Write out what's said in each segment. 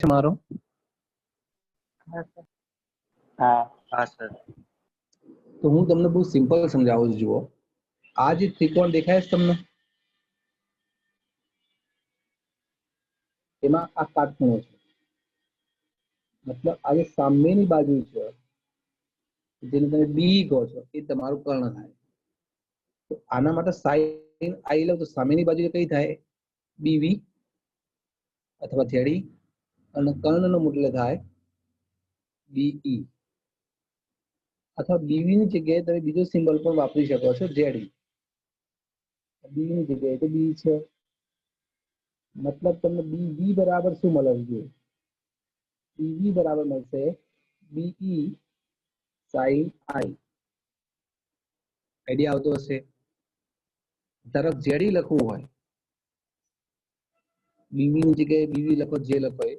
છે મારો? હા હા. સર. તો હું તમને બહુ સિમ્પલ સમજાવું છું જુઓ. આ જે ત્રિકોણ દેખાય છે તમને? એમાં આ કાટખૂણો છે. મતલબ આ જે સામેની બાજુ છે જેને તમે બી કહો છો એ તમારું કર્ણ થાય. તો આના માટે સાઈન આઈ લઉં તો સામેની બાજુ કઈ થાય? બીવી અથવા થેડી અને કર્ણનો મૂલ્ય થાય બીઈ અથવા બીવીની જગ્યાએ તમે બીજો સિમ્બલ પણ વાપરી શકો છો જેડી બીની જગ્યાએ તો બી છે. મતલબ તમને બી બી બરાબર શું મળવું જોઈએ બીવી બરાબર મળશે બીઈ સાઈન આઈ આઈડિયા આવતો હશે. ધારો જેડી લખવું હોય. બીવી ની જગ્યાએ બીવી લખો જે લખો એ.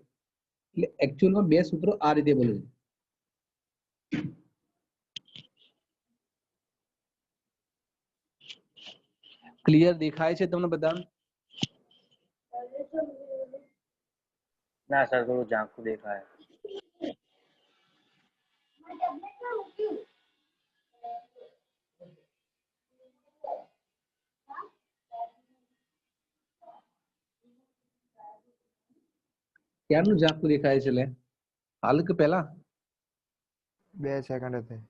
એટલે એકચ્યુઅલમાં બે સૂત્રો આ રીતે બોલે છે. ક્લિયર દેખાય છે તમને બધા ના સર થોડું ઝાંખું દેખાય. ક્યારનું ઝાંખું દેખાય છે લે હાલ કે પહેલા બે સેકન્ડ હતી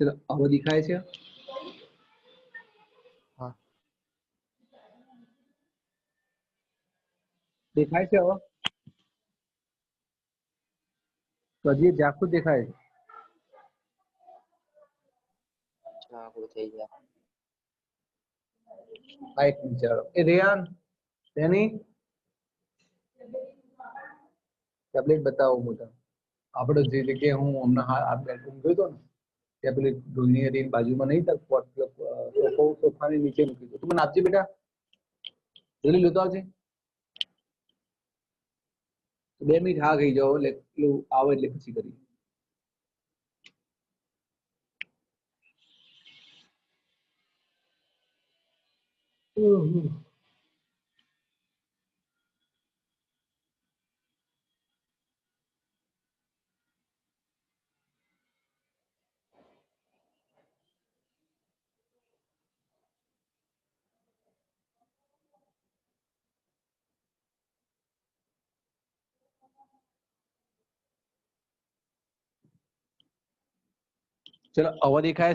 ચલો હવે દેખાય છે હા દેખાય છે હવે તો હજી ઝાંખું દેખાય છે ઝાંખું થઈ ગયા. આ એક વિચારો એ રેયાન તેની ટેબ્લેટ બતાવો મોટા. આપણે જે જગ્યાએ હું હમણાં હા, આ બેડરૂમ ગયો હતો ને, ત્યાં પેલી ડોલની હતી એની બાજુમાં નહીં તક સોફા સોફાની નીચે મૂકી દો તું મને આપજે બેટા. જલ્દી લેતો આવજે. બે મિનિટ હા ગઈ જાઓ, એટલે પેલું આવે એટલે પછી કરી ચલો હવે દેખાય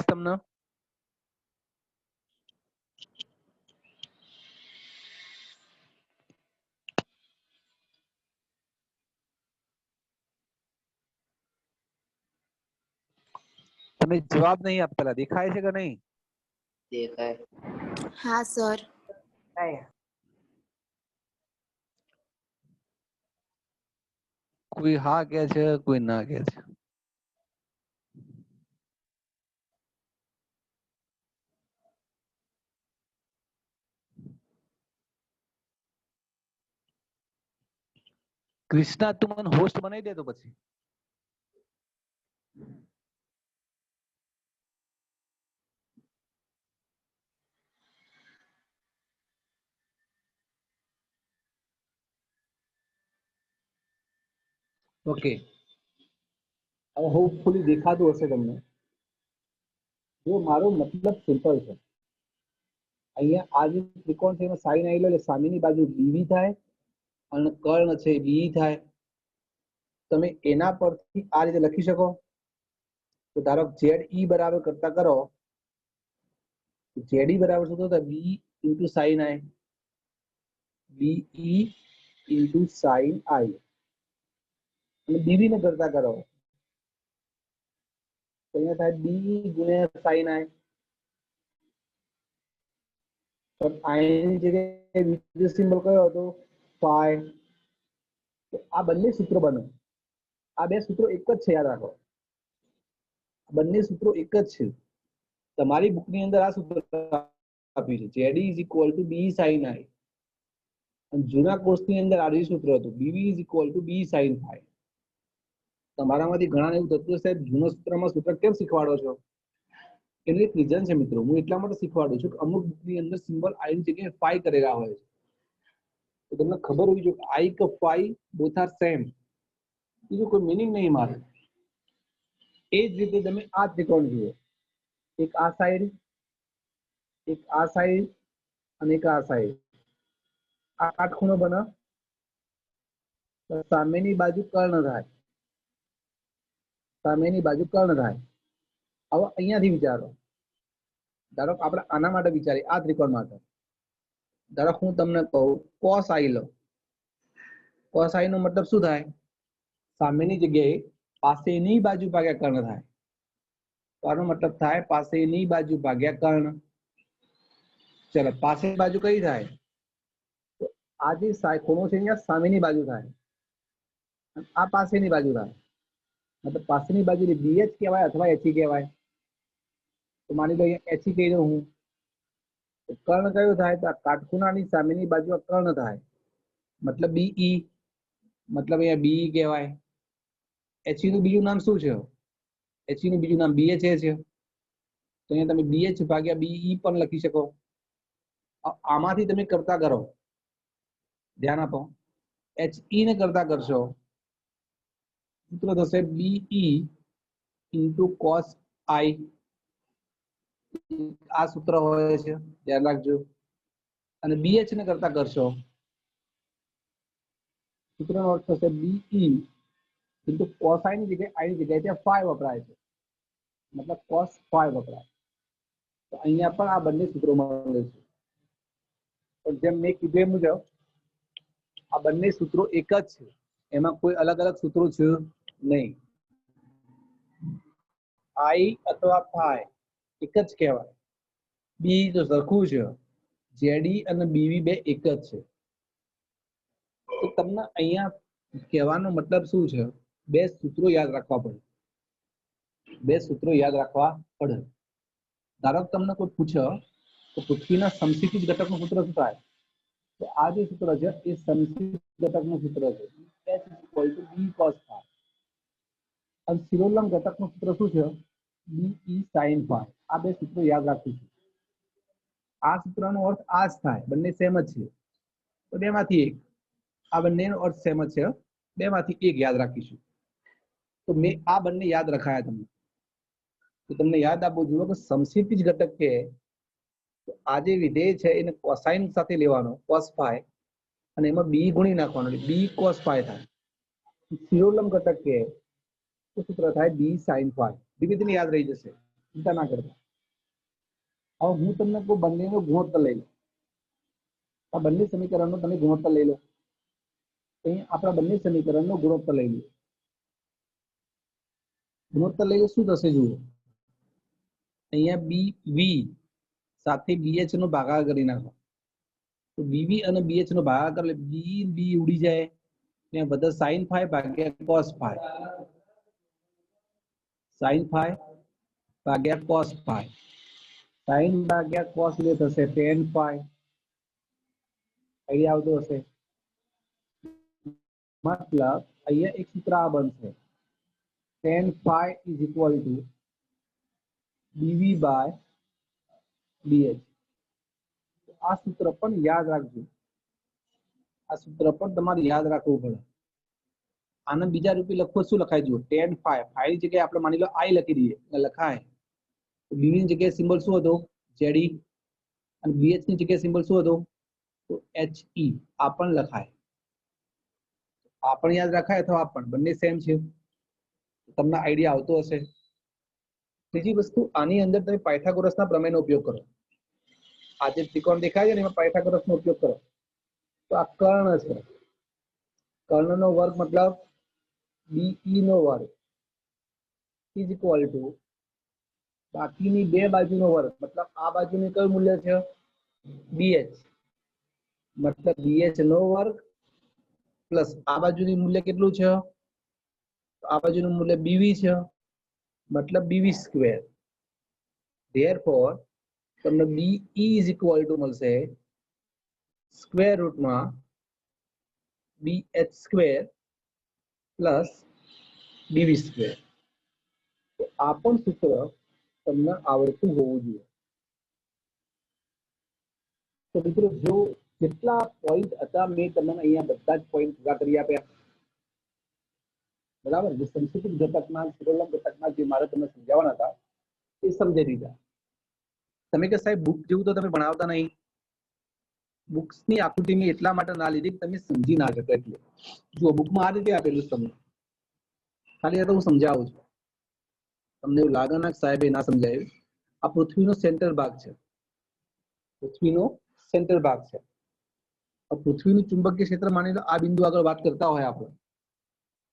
છે તમને તમે જવાબ નહીં આપેલા દેખાય છે કે નહીં દેખાય હા સર કોઈ હા કે છે કોઈ ના કે છે ક્રિષ્ના તું મને હોસ્ટ બનાવી દે તો પછી ઓકે હવે હોપફુલી દેખાતું હશે તમને જો મારો મતલબ સિમ્પલ છે અહીંયા આ જે ત્રિકોણ છે એમાં સાઈન આવેલો એટલે સામેની બાજુ બીવી થાય અને કર્ણ છે બી થાય તમે એના પરથી આ રીતે લખી શકો તો ધારો ઝેડ ઈ બરાબર કરતા કરો ઝેડ ઈ બરાબર શું થતા B into sine I B E into sine I અને બીવી ને કરતા કરો. તો થાય બી ગુણ્યા સાઈન આઈ પણ આઈની જગ્યાએ બીજો સિમ્બોલ કયો હતો? તો આ બંને સૂત્રો બને. આ બે સૂત્રો એક જ છે, યાદ રાખો. બંને સૂત્રો એક જ છે. તમારી બુકની અંદર આ સૂત્ર આપ્યું છે. JD is equal to B sine I અને જૂના કોર્સની અંદર આ સૂત્ર હતું BV is equal to B sine phi તમારામાંથી ઘણા એવું થતું સાહેબ જૂના સૂત્રમાં સૂત્ર કેમ શીખવાડો છો? એનું એક રીઝન છે મિત્રો, હું એટલા માટે શીખવાડું છું કે અમુકની અંદર સિમ્બલ આઈ ની જગ્યાએ ફાઈ કરેલા હોય છે. તો તમને ખબર હોવી જોઈએ આઈ કે ફાઈ બોથ આર સેમ બીજું કોઈ મિનિંગ નહીં મારે. એ જ રીતે તમે આ ત્રિકોણ જુઓ. એક આ સાઈડ એક આ સાઈડ અને એક આ સાઈડ આ કાટખૂણો બને સામેની બાજુ કર્ણ થાય. સામેની બાજુ કર્ણ થાય. હવે અહીંયાથી વિચારો. ધારો કે આપણે આના માટે વિચારીએ, આ ત્રિકોણ માટે. ધારો કે હું તમને કહું કોસ આઈ લો. કોસ આઈ નો મતલબ શું થાય? સામેની જગ્યાએ પાસેની બાજુ ભાગ્યા કર્ણ થાય. તો આનો મતલબ થાય પાસેની બાજુ ભાગ્યા કર્ણ. ચલો, પાસેની બાજુ કઈ થાય? તો આ જે સાય- ખૂણો છે અહીંયા સામેની બાજુ થાય. અને આ પાસેની બાજુ થાય. મતલબ પાછળની બાજુ બીએચ કહેવાય અથવા એચી કહેવાય? તો માની લો અહીંયા એચઈ કહી દઉં હું. કર્ણ કયું થાય? તો આ કાટખૂણાની સામેની બાજુ કર્ણ થાય. મતલબ બીઈ મતલબ અહીંયા બીઈ કહેવાય. એચી નું બીજું નામ શું છે? એચી નું બીજું નામ બીએચ છે. તો અહીંયા તમે બીએચ ભાગ્યા બીઈ પણ લખી શકો. આમાંથી તમે કરતા કરો. ધ્યાન આપો. એચઈ ને કરતા કરશો. સૂત્ર થશે બીઈ ઇન્ટુ કોસ આઈ આ સૂત્ર હોય છે ધ્યાન રાખજો. અને બીએચ ને કરતા કરશો. સૂત્રનો અર્થ થશે બીઈ ઇન્ટુ કોસ આઈ ની જગ્યાએ આઈ ની જગ્યાએ ત્યાં ફાઈવ વપરાય છે. મતલબ કોસ ફાઈવ વપરાય. તો અહીંયા પણ આ બંને સૂત્રો મળે છે. જેમ મેં કીધું એ મુજબ આ બંને સૂત્રો એક જ છે. એમાં કોઈ અલગ અલગ સૂત્રો છે નહીં. આઈ અથવા ફાઈ એક જ કહેવાય. બી તો સરખું છે. જેડી અને બીવી બે એક જ છે. તો તમને અહીંયા કહેવાનો મતલબ શું છે? બે સૂત્રો યાદ રાખવા પડે. બે સૂત્રો યાદ રાખવા પડે. ધારો તમને કોઈ પૂછે, તો પૃથ્વીના સમશીતિજ ઘટકનું સૂત્ર શું થાય? તો આ જે સૂત્ર છે, એ સમશીત ઘટકનું સૂત્ર છે H is equal to B cos phi. શિરોલંબ ઘટકનું સૂત્ર શું છે? બી સાઈન ફાઈ આ બે સૂત્રો યાદ રાખીશું આ સૂત્રનો અર્થ આ જ થાય. બંને સેમ જ છે. તો બેમાંથી એક. આ બંનેનો અર્થ સેમ જ છે. બેમાંથી એક યાદ રાખીશું. તો મેં આ બંને યાદ રખાયા તમને. તો તમને યાદ આપવું જોઈએ કે સમશીતિજ ઘટક કે આ જે વિધેય છે એને કોસાઇન સાથે લેવાનો કોસ ફાઈ અને એમાં બી ગુણી નાખવાનો. બી કોસ ફાઈ થાય. સિરોલમ ઘટક કે તો સૂત્ર થાય બી સાઇન ફાઈ ધીમે ધીમે યાદ રહી જશે ચિંતા ના કરતા હવે હું તમને કોઈ બંનેનો ગુણોત્તર લઈ લો આ બંને સમીકરણનો તમે ગુણોત્તર લઈ લો અહીં આપણા બંને સમીકરણનો ગુણોત્તર લઈ લો ગુણોત્તર લઈ લો શું થશે જુઓ અહીંયા બી વી સાથે બીએચ નો ભાગાકાર કરી નાખો તો બીવી અને બીએચ નો ભાગાકાર એટલે બી બી ઉડી જાય ત્યાં બધા સાઇન ફાઈ ભાગ્યા કોસ ફાઈ સાઇન ફાઈ ભાગ્યા કોસ ફાઈ સાઇન ભાગ્યા કોસ એટલે થશે ટેન ફાઈ આઈડિયા આવતો હશે મતલબ અહીંયા એક સૂત્ર આ બનશે tan phi is equal to BV by BH આ સૂત્ર પણ યાદ રાખજો આ સૂત્ર પણ તમારે યાદ રાખવું પડે આને બીજા રૂપે લખવો શું લખાય જુઓ? Ten five. ફાઈવ જગ્યાએ આપણે માની લો આઈ લખી દઈએ. લખાય. તો ની જગ્યાએ સિમ્બલ શું હતો? જેડી અને બીએચની જગ્યાએ સિમ્બલ શું હતો? તો એચ ઈ આ પણ લખાય. આ પણ યાદ રખાય અથવા આ પણ? બંને સેમ છે. તમને આઈડિયા આવતો હશે. ત્રીજી વસ્તુ, આની અંદર તમે પાયથાગોરસના પ્રમેયનો ઉપયોગ કરો. આ જે ત્રિકોણ દેખાય છે ને એમાં પાયથાગોરસનો ઉપયોગ કરો. તો આ કર્ણ છે. કર્ણનો વર્ગ મતલબ બીઈ નો વર્ગ. ઇઝ ઇક્વલ ટુ બાકીની બે બાજુનો વર્ગ. મતલબ આ બાજુનું કયું મૂલ્ય છે? બીએચ મતલબ બીએચ નો વર્ગ પ્લસ આ બાજુનું મૂલ્ય કેટલું છે? આ બાજુનું મૂલ્ય બીવી છે. મતલબ બીવી સ્ક્વેર ધેરફોર તમને બી ઇઝ ઇક્વલ ટુ મળશે square રૂટમાં B H square plus BV square તો આ પણ સૂત્ર તમને આવડતું હોવું જોઈએ તો મિત્રો જો જેટલા પોઈન્ટ હતા મેં તમને અહીંયા બધા જ પોઈન્ટ પૂરા કરી આપ્યા બરાબર જે સંસ્કૃત ઘટકના સુરલમ ઘટકના જે મારે તમને સમજાવવાના હતા એ સમજાવી દીધા તમે કે સાહેબ બુક જેવું તો તમે ભણાવતા નહીં બુક્સની આકૃતિ મેં એટલા માટે ના લીધી કે તમે સમજી ના શકો એટલે. જો બુકમાં આ રીતે આપેલું તમને. ખાલી હું સમજાવું છું. તમને એવું લાગે ના સાહેબે ના સમજાયું? આ પૃથ્વીનો સેન્ટર ભાગ છે. પૃથ્વીનો સેન્ટર ભાગ છે. પૃથ્વીનું ચુંબકીય ક્ષેત્ર માની લો, આ બિંદુ આગળ વાત કરતા હોય આપણે.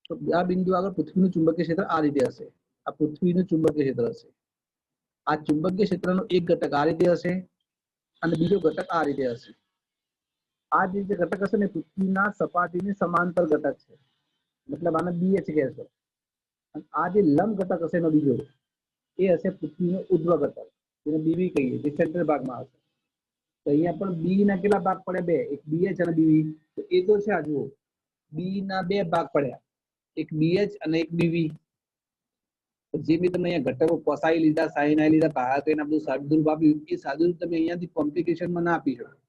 તો આ બિંદુ આગળ પૃથ્વીનું ચુંબકીય ક્ષેત્ર આ રીતે હશે. આ પૃથ્વીનું ચુંબકીય ક્ષેત્ર હશે. આ ચુંબકીય ક્ષેત્રનો એક ઘટક આ રીતે હશે અને બીજો ઘટક આ રીતે હશે. આ જે ઘટક હશે ને પૃથ્વીના સપાટીની સમાંતર ઘટક છે. મતલબ આને બીએચ કહેશો. આ જે લંબ ઘટક હશે એનો બીજો, એ હશે પૃથ્વીનો ઉદ્વ ઘટક. જેને બીવી કહીએ, જે સેન્ટ્રલ ભાગમાં હશે તો અહીંયા પણ બી ના કેટલા ભાગ પડે? બે. એક બીએચ અને બીવી તો એ તો છે આ, જુઓ. બી ના બે ભાગ પડ્યા. એક બીએચ અને એક બીવી જે મેં તમે અહીંયા ઘટકો કોસાઈ લીધા સાઈન લીધા ભાગ એના બધું સાદુરૂપ આપ્યું. એ સાદુરૂપ તમે અહીંયાથી કોમ્પ્લિકેશનમાં ના આપી શકો.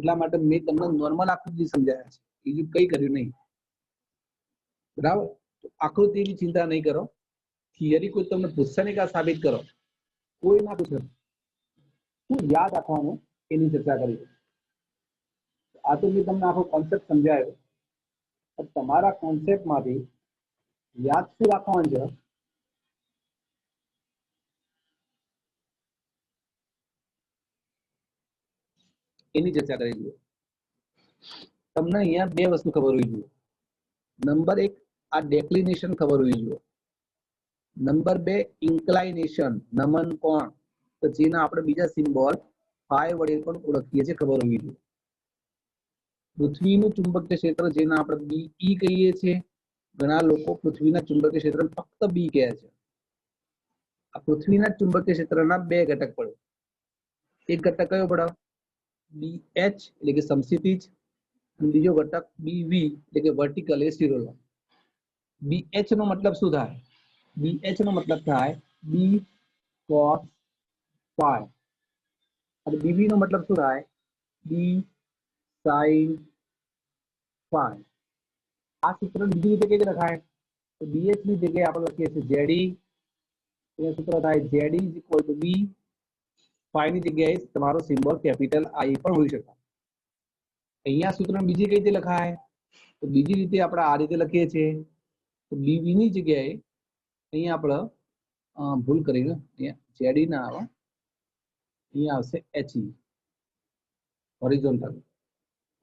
એટલા માટે મેં તમને નોર્મલ આકૃતિ સમજાયા છે. બીજું કઈ કર્યું નહીં. બરાબર? આકૃતિની ચિંતા નહીં કરો. થિયરી કોઈ તમને પૂછશે નહીં કે સાબિત કરો. કોઈ ના પૂછે શું યાદ રાખવાનું એની ચર્ચા કરી. આ તો મેં તમને આખો કોન્સેપ્ટ સમજાયો. તમારા કોન્સેપ્ટમાંથી યાદ શું રાખવાનું છે? એની ચર્ચા કરી દઈએ તમને અહીંયા બે વસ્તુ ખબર હોવી જોઈએ. નંબર એક, આ ડેક્લિનેશન ખબર હોવી જોઈએ. નંબર બે ઇન્કલાઇનેશન નમન કોણ? તો જેને આપણે બીજા સિમ્બોલ ફાય વડે પણ ઓળખીએ છીએ, ખબર હોવી જોઈએ. પૃથ્વીનું ચુંબકીય ક્ષેત્ર જેને આપણે બી ઈ કહીએ છીએ, ઘણા લોકો પૃથ્વીના ચુંબકીય ક્ષેત્ર ફક્ત બી કહે છે. આ પૃથ્વીના ચુંબકીય ક્ષેત્રના બે ઘટક પડે. એક ઘટક કયો પડે બી એચ એટલે કે સમક્ષિતિજ અને બીજો ઘટક બી વી એટલે કે વર્ટિકલ એ સ્ટીરોલમ બી એચ નો મતલબ શું થાય બી એચ નો મતલબ થાય બી કોસ ફાઈ અને બીવી નો મતલબ શું થાય બી સાઈન ફાઈ આ સૂત્ર બીજી રીતે કઈ રીતે લખાય તો બીએચની જગ્યાએ આપણે લખીએ છીએ જેડી એનું સૂત્ર થાય JD is equal to B phi ની જગ્યાએ તમારો સિમ્બોલ કેપિટલ આઈ પણ હોઈ શકે. અહીંયા સૂત્ર બીજી કઈ રીતે લખાય? તો બીજી રીતે આપણે આ રીતે લખીએ છીએ. તો બીવી ની જગ્યાએ અહીંયા આપણે અ, ભૂલ કરીને અહીંયા જેડી ના આવે. અહીંયા આવશે એચઈ હોરિઝોન્ટલ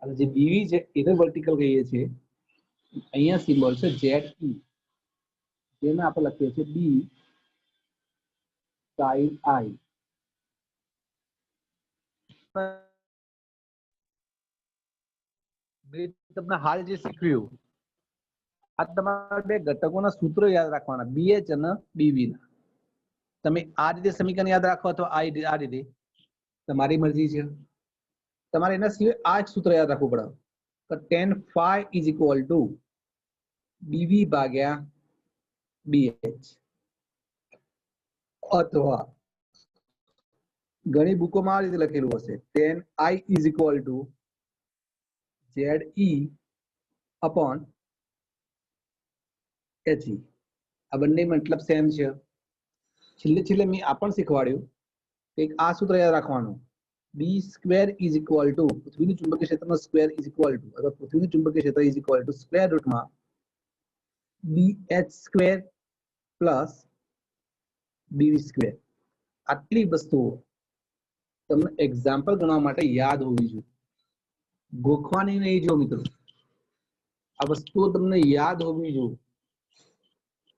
અને જે બીવી છે એને વર્ટિકલ કહીએ છીએ. અહીંયા સિમ્બોલ છે જેડ ઈ જેને આપણે લખીએ છીએ બી સાઈન આઈ મેં તમને હાલ જે શીખવ્યું, આ તમારા બે ઘટકોના સૂત્રો યાદ રાખવાના બીએચ અને બીવી ના. તમે આ રીતે સમીકરણ યાદ રાખો અથવા આ રીતે આ રીતે. તમારી મરજી છે. તમારે એના સિવાય આ જ સૂત્ર યાદ રાખવું પડે. તો tan phi is equal to BV ભાગ્યા બીએચ અથવા ઘણી બુકોમાં આ રીતે લખેલું હશે. Tan I is equal to Z E upon H E આ બંને મતલબ સેમ છે. છેલ્લે છેલ્લે મેં આ પણ શીખવાડ્યું કે આ સૂત્ર યાદ રાખવાનું. B square is equal to પૃથ્વીનું ચુંબકીય ક્ષેત્રનો સ્ક્વેર ઇઝ ઇક્વલ ટુ અથવા પૃથ્વીનું ચુંબકીય ક્ષેત્ર is equal to square રૂટમાં B H square plus BV square આટલી વસ્તુઓ તમને એક્ઝામ્પલ ગણવા માટે યાદ હોવી જોઈએ. ગોખવાની નહીં જો મિત્રો. આ વસ્તુઓ તમને યાદ હોવી જોઈએ.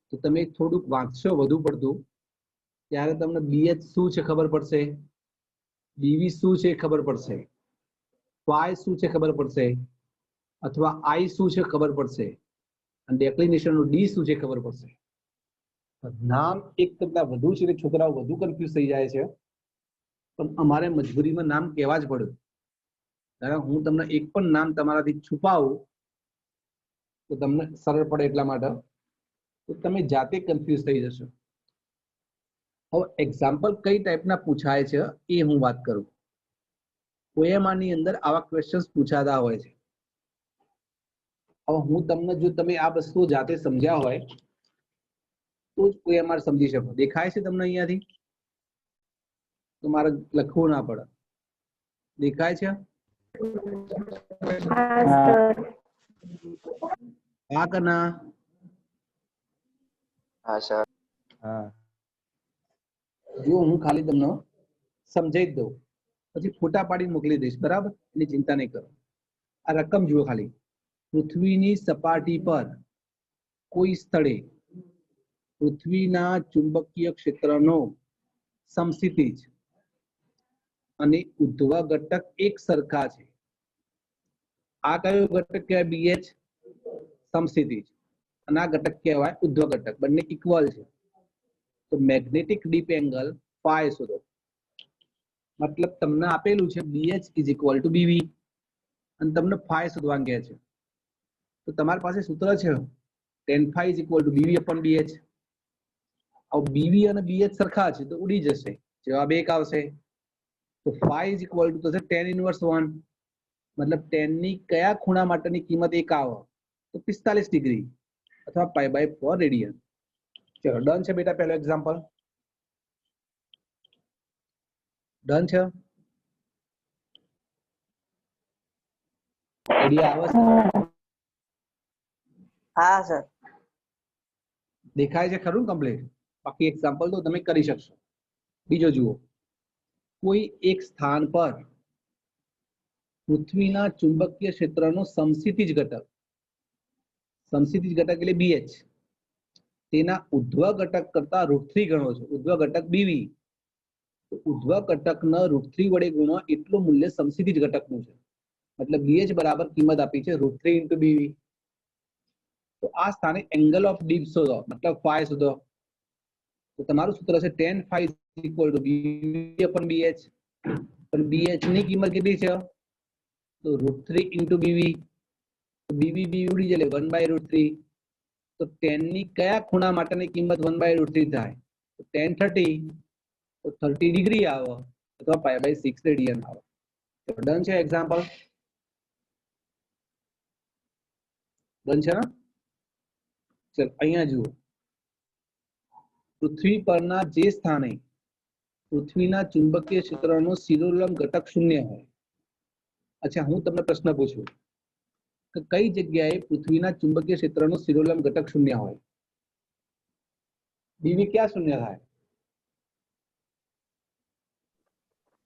તો તમે થોડુંક વાંચશો વધુ પડતું. ત્યારે તમને બીએચ શું છે ખબર પડશે? બીવી શું છે ખબર પડશે? વાય શું છે ખબર પડશે? અથવા આઈ શું છે ખબર પડશે? અને ડેક્લિનેશનનું ડી શું છે ખબર પડશે? નામ એક કરતા વધુ છે એટલે છોકરાઓ વધુ કન્ફ્યુઝ થઈ જાય છે. પણ અમારે મજબૂરીમાં નામ કહેવા જ પડ્યું. કારણ હું તમને એક પણ નામ તમારાથી છુપાવું તો તમને સરળ પડે એટલા માટે. તો તમે જાતે કન્ફ્યુઝ થઈ જશો. હવે એક્ઝામ્પલ કઈ ટાઈપના પૂછાય છે એ હું વાત કરું. પોએમાની અંદર આવા ક્વેશ્ચન્સ પૂછાતા હોય છે. હવે હું તમને જો તમે આ વસ્તુ જાતે સમજ્યા હોય તો જ પોએમાર સમજી શકો. દેખાય છે તમને અહીંયાથી? તો મારે લખવું ના પડે. દેખાય છે? હા કના હા સર. હા. જો હું ખાલી તમને સમજાવી દઉં. પછી ફોટા પાડીને મોકલી દઈશ બરાબર? એની ચિંતા નહીં કરો. આ રકમ જુઓ ખાલી. પૃથ્વીની સપાટી પર કોઈ સ્થળે પૃથ્વીના ચુંબકીય ક્ષેત્રનો સમસ્થિતિજ અને ઉદ્ધવ ઘટક એક સરખા છે. આ કયો ઘટક કહેવાય? બીએચ સમસ્થિતિજ અને આ ઘટક કહેવાય ઉદ્ધવ ઘટક. બંને ઇક્વલ છે. તો મેગ્નેટિક ડીપ એંગલ પાય શોધો. મતલબ તમને આપેલું છે BH is equal to BV અને તમને ફાય શોધવાનું કહે છે. તો તમારી પાસે સૂત્ર છે. Tan phi is equal to BV upon BH હવે બીવી અને બીએચ સરખા છે તો ઉડી જશે. જવાબ એક આવશે. તો ફાઈ ઇઝ ઇક્વલ ટુ થશે ટેન ઇન્વર્સ વન મતલબ ટેનની કયા ખૂણા માટેની કિંમત એક આવે? તો પિસ્તાલીસ ડિગ્રી અથવા પાઈ બાય ફોર રેડિયન ચલો ડન છે બેટા પહેલો એક્ઝામ્પલ ડન છે? હા સર દેખાય છે ખરું કમ્પ્લીટ બાકી એક્ઝામ્પલ તો તમે કરી શકશો. બીજો જુઓ. કોઈ એક સ્થાન પર પૃથ્વીના ચુંબકીય ક્ષેત્રનો સમસિતિજ ઘટક. સમસિતિજ ઘટક એટલે બીએચ તેના ઉધ્વ ઘટક કરતા રૂટ ગણો છે. ઉધ્વ ઘટક બીવી તો ઉધ્વ ઘટકના રૂટ થ્રી વડે ગુણો એટલું મૂલ્ય સમસિતિજ ઘટકનું છે. મતલબ બીએચ બરાબર કિંમત આપી છે રૂટ થ્રી ઇન્ટુ બીવી તો આ સ્થાને એંગલ ઓફ ડીપ શોધો, મતલબ ફાય શોધો. તો તમારું સૂત્ર છે tan phi equal to BV upon BH પણ બીએચની કિંમત કેટલી છે? તો root three into BV BV B ઉડી જાય વન બાય રૂટ થ્રી તો ટેનની કયા ખૂણા માટેની કિંમત વન બાય રૂટ થ્રી થાય? તો ટેન થર્ટી તો થર્ટી ડિગ્રી આવે. અથવા પાય બાય સિક્સ રેડિયન આવે. તો ડન છે એક્ઝામ્પલ ડન છે ને? ચલ, અહીંયા જુઓ. પૃથ્વી પરના જે સ્થાને પૃથ્વીના ચુંબકીય ક્ષેત્રનો શિરોલંબ ઘટક શૂન્ય હોય. અચ્છા, હું તમને પ્રશ્ન પૂછું. કે કઈ જગ્યાએ પૃથ્વીના ચુંબકીય ક્ષેત્રનો શિરોલંબ ઘટક શૂન્ય હોય? બીવી ક્યાં શૂન્ય થાય?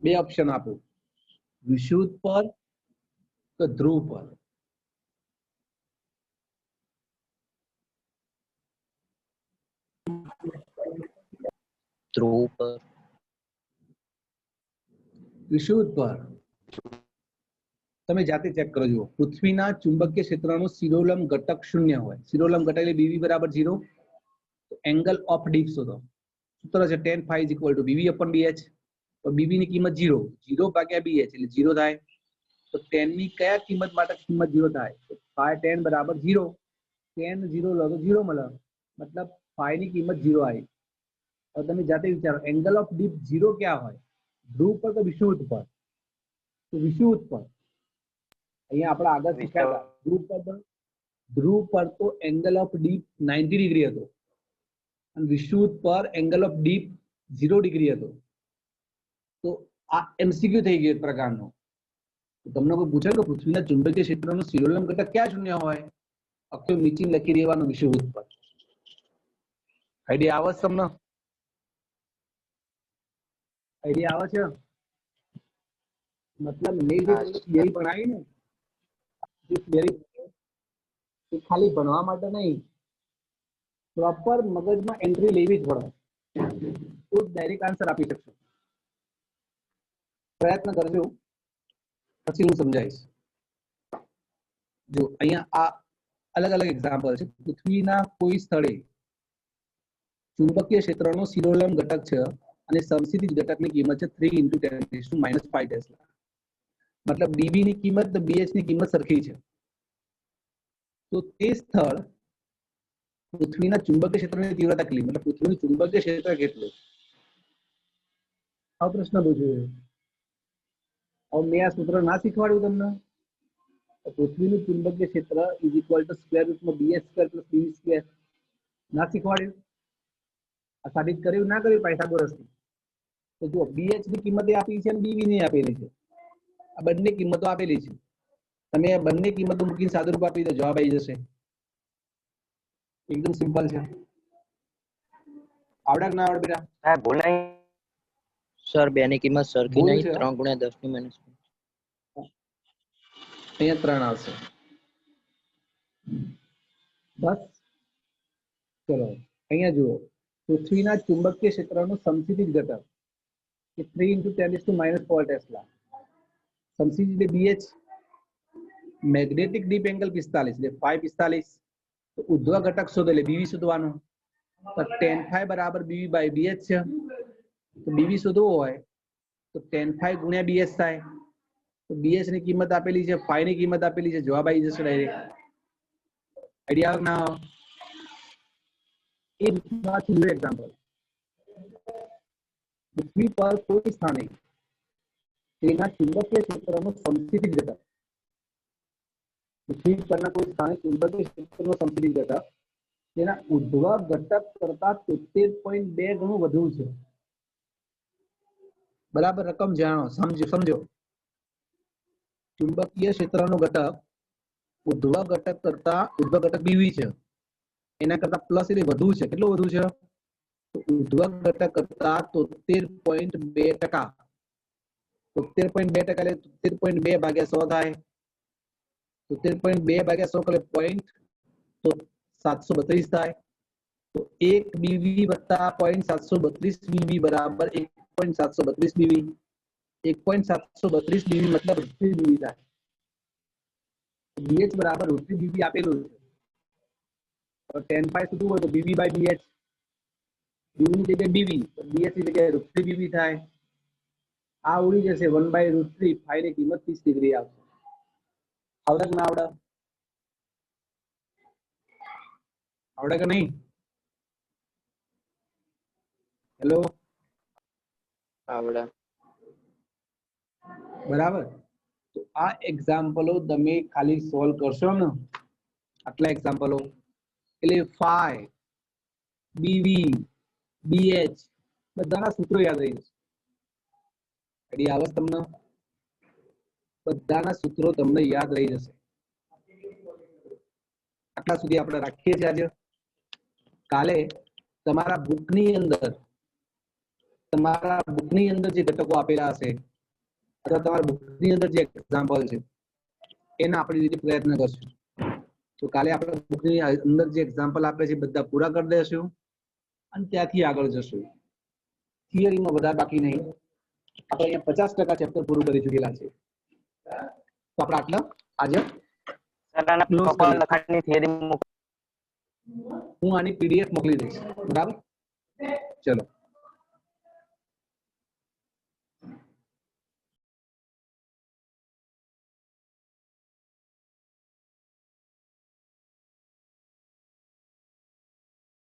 બે ઓપ્શન આપું. વિષુવત પર કે ધ્રુવ પર? ધ્રુવ પર વિષુવત પર. તમે જાતે ચેક કરો, જુઓ. પૃથ્વીના ચુંબકીય ક્ષેત્રનો શિરોલંબ ઘટક શૂન્ય હોય. શિરોલંબ ઘટક એટલે બીવી બરાબર ઝીરો એંગલ ઓફ ડીપ શોધો સૂત્ર છે tan phi equal to BV upon BH તો બીવી ની કિંમત ઝીરો ઝીરો ભાગ્યા બીએચ એટલે ઝીરો થાય. તો ટેનની કયા કિંમત માટે કિંમત ઝીરો થાય? તો ફાઈવ ટેન બરાબર ઝીરો ટેન ઝીરો લો તો ઝીરો મળે. મતલબ ફાઈવની કિંમત ઝીરો આવી. હવે તમે જાતે વિચારો એંગલ ઓફ ડીપ ઝીરો ક્યાં હોય? ધ્રુવ પર કે વિષુવત પર? તો વિષુવત પર. અહીંયા આપણે આગળ શીખ્યા ધ્રુવ પર ધ્રુવ પર તો એંગલ ઓફ ડીપ 90 ડિગ્રી હતો. અને વિષુવત પર એંગલ ઓફ ડીપ 0 ડિગ્રી હતો. તો આ એમસીક્યુ થઈ ગયો એક પ્રકારનો. તમને કોઈ પૂછે કે પૃથ્વીના ચુંબકીય ક્ષેત્રનો સિરોલમ ઘટક ક્યાં શૂન્ય હોય? આખું નીચે લખી દેવાનું વિષુવત પર. આઈડિયા આવે તમને? આઈડિયા આવે છે? મતલબ મેં જે થિયરી ભણાવી ને જે થિયરી એ ખાલી ભણવા માટે નહીં પ્રોપર મગજમાં એન્ટ્રી લેવી જ પડે. તો ડાયરેક્ટ આન્સર આપી શકશો. પ્રયત્ન કરજો. પછી હું સમજાવીશ. જો અહીંયા આ અલગ અલગ એક્ઝામ્પલ છે. પૃથ્વીના કોઈ સ્થળે ચુંબકીય ક્ષેત્રનો શિરોલમ ઘટક છે. અને સમસ્થિતિજ ઘટકની કિંમત છે three into ten minus five tesla મતલબ ડીબી ની કિંમત બીએચની કિંમત સરખી છે. તો તે સ્થળ પૃથ્વીના ચુંબકીય ક્ષેત્રની તીવ્રતા કેટલી? મતલબ પૃથ્વીનું ચુંબકીય ક્ષેત્ર કેટલું? આ પ્રશ્ન પૂછ્યો હવે મેં આ સૂત્ર ના શીખવાડ્યું તમને? પૃથ્વીનું ચુંબકીય ક્ષેત્ર is equal to square રૂટમાં BH square plus BV square ના શીખવાડ્યું? સાબિત કર્યું ના કર્યું પાયથાગોરસથી તો જુઓ બીએચની કિંમત એ આપી છે અને બીવી ની આપેલી છે. આ બંને કિંમતો આપેલી છે. તમે આ બંને કિંમતો મૂકીને સાદુરૂપ આપી દો જવાબ આવી જશે. એકદમ સિમ્પલ છે. આવડે કે ના આવડે બેટા. સાહેબ ભૂલાઈ સર બે ની કિંમત સરખી નહીં છે. ત્રણ ગુણ્યા દસની માઇનસ અહીંયા ત્રણ આવશે. બસ. ચલો અહીંયા જુઓ. પૃથ્વીના ચુંબકીય ક્ષેત્રનો સમસ્થિતિ ઘટક એ three into ten two minus four tesla સમસ્થિતિ એટલે બીએચ મેગ્નેટિક ડીપ એંગલ પિસ્તાલીસ એટલે ફાઈવ પિસ્તાલીસ તો ઉધ્વ ઘટક શોધો એટલે બીવી શોધવાનું તો ટેન ફાઈવ બરાબર બીવી બાય બીએચ છે તો બીવી શોધવું હોય તો ટેન ફાઈવ ગુણ્યા બીએચ થાય તો બીએચની કિંમત આપેલી છે ફાઈ ની કિંમત આપેલી છે જવાબ આવી જશે ડાયરેક્ટ આઈડિયા આવે કે ના આવે? એ રીતના છેલ્લું એક્ઝામ્પલ પૃથ્વી પર કોઈ સ્થાને તેના ચુંબકીય ક્ષેત્રનો સમસ્થિતિ ઘટક પૃથ્વી પરના કોઈ સ્થાને ચુંબકીય ક્ષેત્રનો સમસ્થિતિ ઘટક તેના ઉદ્ભવ ઘટક કરતા તોતેર પોઈન્ટ બે ગણું વધુ છે. બરાબર રકમ જાણો, સમજો સમજો. ચુંબકીય ક્ષેત્રનો ઘટક ઉદ્ભવ ઘટક કરતા ઉદ્ભવ ઘટક બીવી છે. એના કરતા પ્લસ એટલે વધુ છે. કેટલું વધુ છે? તો ઉદ્ભવ ઘટક કરતા તોતેર પોઈન્ટ બે ટકા. તોતેર પોઈન્ટ બે ટકા એટલે તોતેર પોઈન્ટ બે ભાગ્યા સો થાય. તોતેર પોઈન્ટ બે ભાગ્યા સો એટલે પોઈન્ટ તો સાતસો બત્રીસ થાય. તો એક બીવી વત્તા પોઈન્ટ સાતસો બત્રીસ બીવી બરાબર એક પોઈન્ટ સાતસો બત્રીસ બીવી એક પોઈન્ટ સાતસો બત્રીસ બીવી મતલબ રૂપી બીવી થાય. બીએચ બરાબર રૂપી બીવી આપેલું છે. ટેન ફાઈવ શું હોય તો બીવી બાય બીએચ બીવી ની જગ્યાએ બીવી તો બીએચની જગ્યાએ રૂપી બીવી થાય. આ ઉડી જશે વન બાય રૂટ થ્રી ફાઈવની કિંમત ત્રીસ ડિગ્રી આવશે. આવડે કે ના આવડે? આવડે કે નહીં? હેલો આવડે. બરાબર? તો આ એક્ઝામ્પલો તમે ખાલી સોલ્વ કરશો ને. આટલા એક્ઝામ્પલો એટલે ફાઈ બીવી બીએચ બધાના સૂત્રો યાદ રહી જશે આઈડી આવે તમને બધાના સૂત્રો તમને યાદ રહી જશે. આટલા સુધી આપણે રાખીએ છીએ આજે. કાલે તમારા બુકની અંદર, તમારા બુકની અંદર જે ઘટકો આપેલા હશે, અથવા તમારા બુકની અંદર જે એક્ઝામ્પલ છે, એના આપણે રીતે પ્રયત્ન કરશું. તો કાલે આપણે બુકની અંદર જે એક્ઝામ્પલ આપે છે બધા પૂરા કરી દેશું અને ત્યાંથી આગળ જશું. થિયરીમાં વધારે બાકી નહીં. આપણે અહીંયા પચાસ ટકા ચેપ્ટર પૂરું કરી ચૂકેલા છે. તો આપણે આટલા આજે. હું આની પીડીએફ મોકલી દઈશ. બરાબર? ચલો.